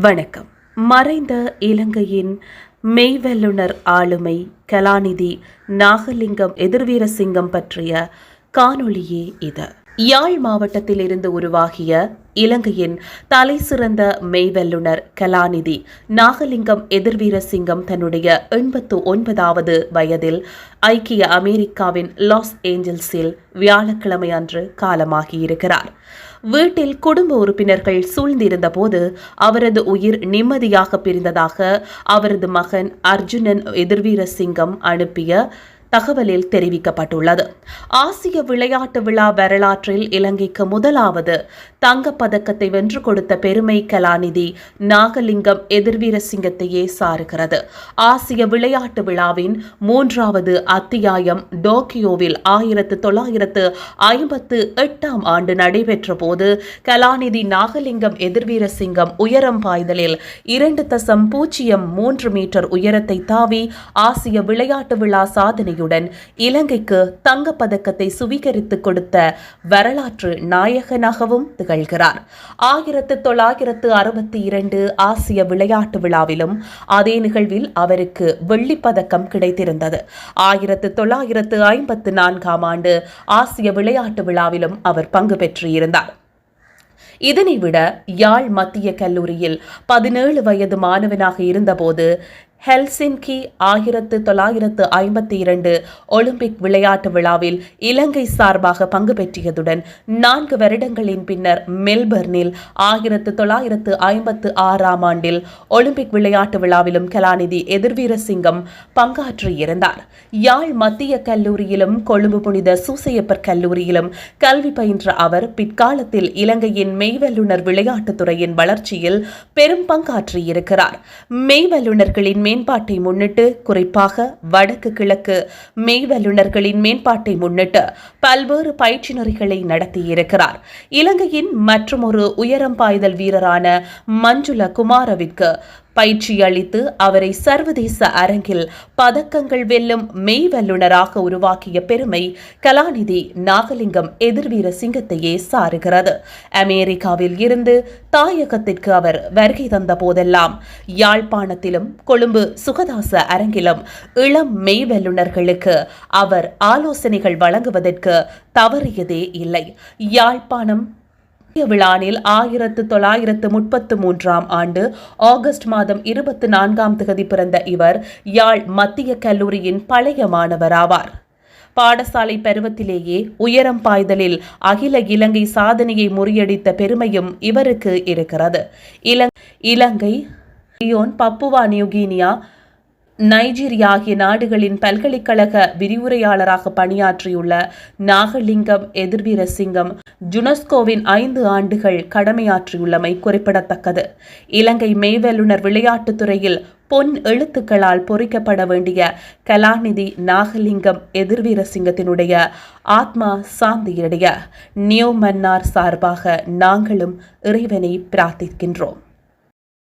வணக்கம். மறைந்த இலங்கையின் மெய்வல்லுனர் ஆளுமை கலாநிதி நாகலிங்கம் எதிர்வீரசிங்கம் பற்றிய காணொளியே இது. யாழ் மாவட்டத்தில் இருந்து உருவாகிய இலங்கையின் தலைசிறந்த மெய்வல்லுனர் கலாநிதி நாகலிங்கம் எதிர்வீரசிங்கம் தன்னுடைய எண்பத்து ஒன்பதாவது வயதில் ஐக்கிய அமெரிக்காவின் லாஸ் ஏஞ்சல்ஸில் வியாழக்கிழமை அன்று காலமாகியிருக்கிறார். வீட்டில் குடும்ப உறுப்பினர்கள் சூழ்ந்திருந்த போது அவரது உயிர் நிம்மதியாக பிரிந்ததாக அவரது மகன் அர்ஜுனன் எதிர்வீரசிங்கம் அனுப்பிய தகவலில் தெரிவிக்கப்பட்டுள்ளது. ஆசிய விளையாட்டு விழா வரலாற்றில் இலங்கைக்கு முதலாவது தங்கப் பதக்கத்தை வென்று கொடுத்த பெருமை கலாநிதி நாகலிங்கம் எதிர்வீரசிங்கத்தையே சாருகிறது. ஆசிய விளையாட்டு விழாவின் மூன்றாவது அத்தியாயம் டோக்கியோவில் ஆயிரத்து தொள்ளாயிரத்து ஐம்பத்து எட்டாம் ஆண்டு நடைபெற்ற போது கலாநிதி நாகலிங்கம் எதிர்வீரசிங்கம் உயரம் பாய்தலில் இரண்டு தசம் பூஜ்ஜியம் மூன்று மீட்டர் உயரத்தை தாவி ஆசிய விளையாட்டு விழா சாதனையுடன் இலங்கைக்கு தங்கப்பதக்கத்தை சுவீகரித்து கொடுத்த வரலாற்று நாயகனாகவும் திகழ்கிறார். ஆயிரத்து தொள்ளாயிரத்து அறுபத்தி இரண்டு ஆசிய விளையாட்டு விழாவிலும் அதே நிகழ்வில் அவருக்கு வெள்ளிப்பதக்கம் கிடைத்திருந்தது. ஆயிரத்து தொள்ளாயிரத்து ஐம்பத்து நான்காம் ஆண்டு ஆசிய விளையாட்டு விழாவிலும் அவர் பங்கு பெற்றிருந்தார். இதனை விட யாழ் மத்திய கல்லூரியில் பதினேழு வயது மாணவனாக இருந்தபோது ஹெல்சின்கி ஆயிரத்து தொள்ளாயிரத்து ஐம்பத்தி இரண்டு ஒலிம்பிக் விளையாட்டு விழாவில் இலங்கை சார்பாக பங்கு பெற்றியதுடன் நான்கு வருடங்களின் பின்னர் மெல்பர்னில் ஆயிரத்து தொள்ளாயிரத்து ஐம்பத்து ஆறாம் ஆண்டில் ஒலிம்பிக் விளையாட்டு விழாவிலும் கலாநிதி எதிர்வீரசிங்கம் பங்காற்றியிருந்தார். யாழ் மத்திய கல்லூரியிலும் கொழும்பு புனித சூசையப்பர் கல்லூரியிலும் கல்வி பயின்ற அவர் பிற்காலத்தில் இலங்கையின் மெய்வல்லுனர் விளையாட்டுத்துறையின் வளர்ச்சியில் பெரும் பங்காற்றியிருக்கிறார். மெய்வல்லுனர்களின் மேம்பாட்டை முன்னிட்டு குறிப்பாக வடக்கு கிழக்கு மெய்வல்லுநர்களின் மேம்பாட்டை முன்னிட்டு பல்வேறு பயிற்சி நெறிகளை நடத்தியிருக்கிறார். இலங்கையின் மற்றொரு உயரம் பாய்தல் வீரரான மஞ்சுள குமாரவிற்கு பயிற்சி அளித்து அவரை சர்வதேச அரங்கில் பதக்கங்கள் வெல்லும் மெய் வல்லுநராக உருவாக்கிய பெருமை கலாநிதி நாகலிங்கம் எதிர்வீர சிங்கத்தையே சாருகிறது அமெரிக்காவில் இருந்து தாயகத்திற்கு அவர் வருகை தந்த போதெல்லாம் யாழ்ப்பாணத்திலும் கொழும்பு சுகதாச அரங்கிலும் இளம் மெய் வல்லுநர்களுக்கு அவர் ஆலோசனைகள் வழங்குவதற்கு தவறியதே இல்லை. யாழ்ப்பாணம் விழானில் ஆயிரத்து தொள்ளாயிரத்து முப்பத்து மூன்றாம் ஆண்டு ஆகஸ்ட் மாதம் இருபத்தி நான்காம் திகதி பிறந்த இவர் யாழ் மத்திய கல்லூரியின் பழைய மாணவராவார். பாடசாலை பருவத்திலேயே உயரம் பாய்தலில் அகில இலங்கை சாதனையை முறியடித்த பெருமையும் இவருக்கு இருக்கிறது. Ilangai Leone Papua New Guinea Nigeria ஆகிய நாடுகளின் பல்கலைக்கழக விரிவுரையாளராக பணியாற்றியுள்ள நாகலிங்கம் எதிர்வீரசிங்கம் ஜுனஸ்கோவின் ஐந்து ஆண்டுகள் கடமையாற்றியுள்ளமை குறிப்பிடத்தக்கது. இலங்கை மெய்வல்லுனர் விளையாட்டுத் துறையில் பொன் எழுத்துக்களால் பொறிக்கப்பட வேண்டிய கலாநிதி நாகலிங்கம் எதிர்வீரசிங்கத்தினுடைய ஆத்மா சாந்தியடைய நியோ மன்னார் சார்பாக நாங்களும் இறைவனை பிரார்த்திக்கின்றோம்.